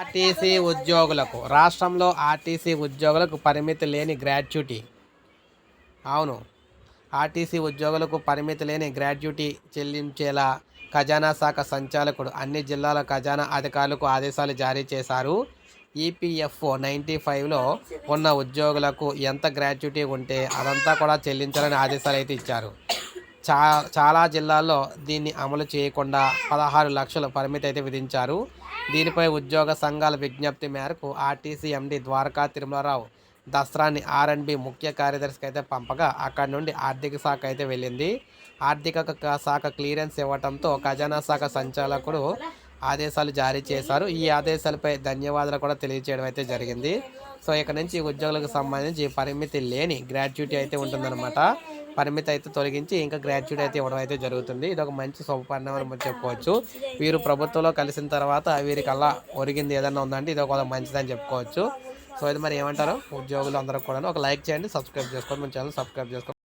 RTC ఉద్యోగులకు రాష్ట్రంలో RTC ఉద్యోగులకు పరిమితి లేని గ్రాట్యుటీ. అవును ఆర్టీసీ ఉద్యోగులకు పరిమితి లేని గ్రాట్యుటీ చెల్లించేలా ఖజానా శాఖ సంచాలకుడు అన్ని జిల్లాల ఖజానా అధికారులకు ఆదేశాలు జారీ చేశారు. ఈపీఎఫ్ఓ నైంటీ ఫైవ్లో ఉన్న ఉద్యోగులకు ఎంత గ్రాట్యుటీ ఉంటే అదంతా కూడా చెల్లించాలని ఆదేశాలు అయితే ఇచ్చారు. చా చాలా జిల్లాల్లో దీన్ని అమలు చేయకుండా పదహారు లక్షల పరిమితి అయితే విధించారు. దీనిపై ఉద్యోగ సంఘాల విజ్ఞప్తి మేరకు ఆర్టీసీ ఎండి ద్వారకా తిరుమలరావు దసరాని ఆర్ఎండ్బి ముఖ్య కార్యదర్శికి అయితే పంపగా అక్కడి నుండి ఆర్థిక శాఖ అయితే వెళ్ళింది. ఆర్థిక శాఖ క్లియరెన్స్ ఇవ్వడంతో ఖజానా శాఖ సంచాలకుడు ఆదేశాలు జారీ చేశారు. ఈ ఆదేశాలపై ధన్యవాదాలు కూడా తెలియజేయడం అయితే జరిగింది. సో ఇక నుంచి ఉద్యోగులకు సంబంధించి పరిమితి లేని గ్రాడ్యుటీ అయితే ఉంటుందన్నమాట. పరిమితి అయితే తొలగించి ఇంకా గ్రాడ్యుయేట్ అయితే ఇవ్వడం అయితే జరుగుతుంది. ఇది ఒక మంచి శుభపరిణామం మనం చెప్పుకోవచ్చు. వీరు ప్రభుత్వంలో కలిసిన తర్వాత వీరికి అలా ఒరిగింది ఏదైనా ఉందంటే ఇది ఒక మంచిదని చెప్పుకోవచ్చు. సో ఇది మరి ఏమంటారు? ఉద్యోగులు అందరూ కూడా ఒక లైక్ చేయండి సబ్స్క్రైబ్ చేసుకోండి. మన ఛానల్ సబ్స్క్రైబ్ చేసుకోండి